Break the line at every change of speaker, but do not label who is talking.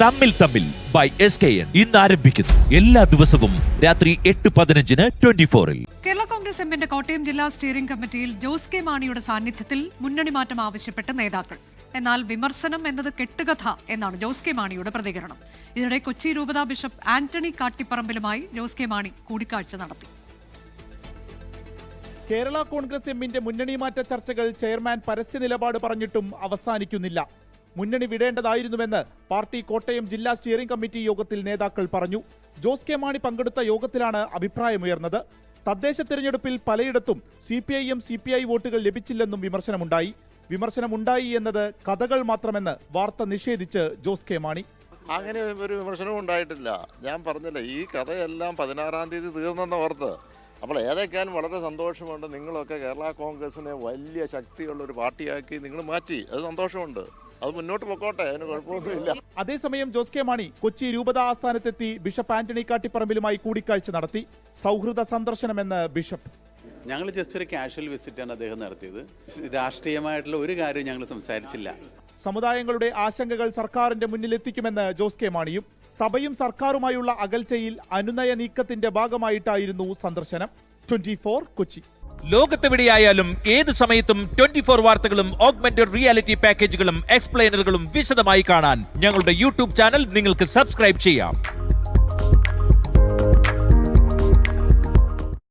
തമ്മിൽ തമ്മിൽ by S K N ഇന്ന് ആരംഭിക്കുന്നു. എല്ലാ ദിവസവും രാത്രി എട്ട് പതിനഞ്ചിന് ട്വന്റി ഫോറിൽ
കേരള കോൺഗ്രസ് എമ്മിന്റെ കോട്ടയം ജില്ലാ സ്റ്റിയറിംഗ് കമ്മിറ്റിയിൽ ജോസ് കെ മാണിയുടെ സാന്നിധ്യത്തിൽ മുന്നണി മാറ്റം ആവശ്യപ്പെട്ട് നേതാക്കൾ. എന്നാൽ വിമർശനം എന്നത് കെട്ടുകഥ എന്നാണ് ജോസ് കെ മാണിയുടെ പ്രതികരണം. ഇതിനിടെ കൊച്ചി രൂപതാ ബിഷപ്പ് ആന്റണി കാട്ടിപ്പറമ്പിലുമായി ജോസ് കെ മാണി കൂടിക്കാഴ്ച നടത്തി.
കേരള കോൺഗ്രസ് എമ്മിന്റെ മുന്നണി മാറ്റ ചർച്ചകൾ ചെയർമാൻ പരസ്യ നിലപാട് പറഞ്ഞിട്ടും അവസാനിക്കുന്നില്ല. മുന്നണി വിടേണ്ടതായിരുന്നുവെന്ന് പാർട്ടി കോട്ടയം ജില്ലാ സ്റ്റിയറിംഗ് കമ്മിറ്റി യോഗത്തിൽ നേതാക്കൾ പറഞ്ഞു. ജോസ് കെ മാണി പങ്കെടുത്ത യോഗത്തിലാണ് അഭിപ്രായമുയർന്നത്. തദ്ദേശ തെരഞ്ഞെടുപ്പിൽ പലയിടത്തും C P I M C P I വോട്ടുകൾ ലഭിച്ചില്ലെന്നും വിമർശനമുണ്ടായി. വിമർശനമുണ്ടായി എന്നത് കഥകൾ മാത്രമെന്ന് വാർത്ത നിഷേധിച്ച് ജോസ് കെ മാണി.
അങ്ങനെ ഒരു വിമർശനവും ഉണ്ടായിട്ടില്ല. ഞാൻ പറഞ്ഞില്ല ഈ കഥയെല്ലാം പതിനാറാം തീയതി തീർന്നെന്ന ഓർത്ത് അപ്പോൾ ഏതൊക്കെയാലും വളരെ സന്തോഷമുണ്ട്. നിങ്ങളൊക്കെ കേരള കോൺഗ്രസിനെ വലിയ ശക്തിയുള്ള ഒരു പാർട്ടിയാക്കി നിങ്ങൾ മാറ്റി. അത് സന്തോഷമുണ്ട്. അത് മുന്നോട്ട് പൊക്കോട്ടെ അതിന് കുഴപ്പമൊന്നുമില്ല.
അതേസമയം ജോസ് കെ മാണി കൊച്ചി രൂപത ആസ്ഥാനത്തെത്തി ബിഷപ്പ് ആന്റണി കാട്ടിപ്പറമ്പിലുമായി കൂടിക്കാഴ്ച നടത്തി. സൗഹൃദ സന്ദർശനമെന്ന് ബിഷപ്പ്.
ഞങ്ങൾ ജസ്റ്റ് ഒരു കാഷ്വൽ വിസിറ്റാണ് അദ്ദേഹം നടത്തിയത്. രാഷ്ട്രീയമായിട്ടുള്ള ഒരു കാര്യം ഞങ്ങൾ സംസാരിച്ചില്ല.
സമുദായങ്ങളുടെ ആശങ്കകൾ സർക്കാരിന്റെ മുന്നിലെത്തിക്കുമെന്ന് ജോസ് കെ മാണിയും സഭയും സർക്കാരുമായുള്ള അകൽച്ചയിൽ അനുനയ നീക്കത്തിന്റെ ഭാഗമായിട്ടായിരുന്നു സന്ദർശനം. ട്വന്റി കൊച്ചി.
ലോകത്തെവിടെയായാലും ഏത് സമയത്തും ട്വന്റി ഫോർ വാർത്തകളും ഓഗ്മെന്റഡ് റിയാലിറ്റി പാക്കേജുകളും എക്സ്പ്ലെയിനറുകളും വിശദമായി കാണാൻ ഞങ്ങളുടെ യൂട്യൂബ് ചാനൽ നിങ്ങൾക്ക് സബ്സ്ക്രൈബ് ചെയ്യാം.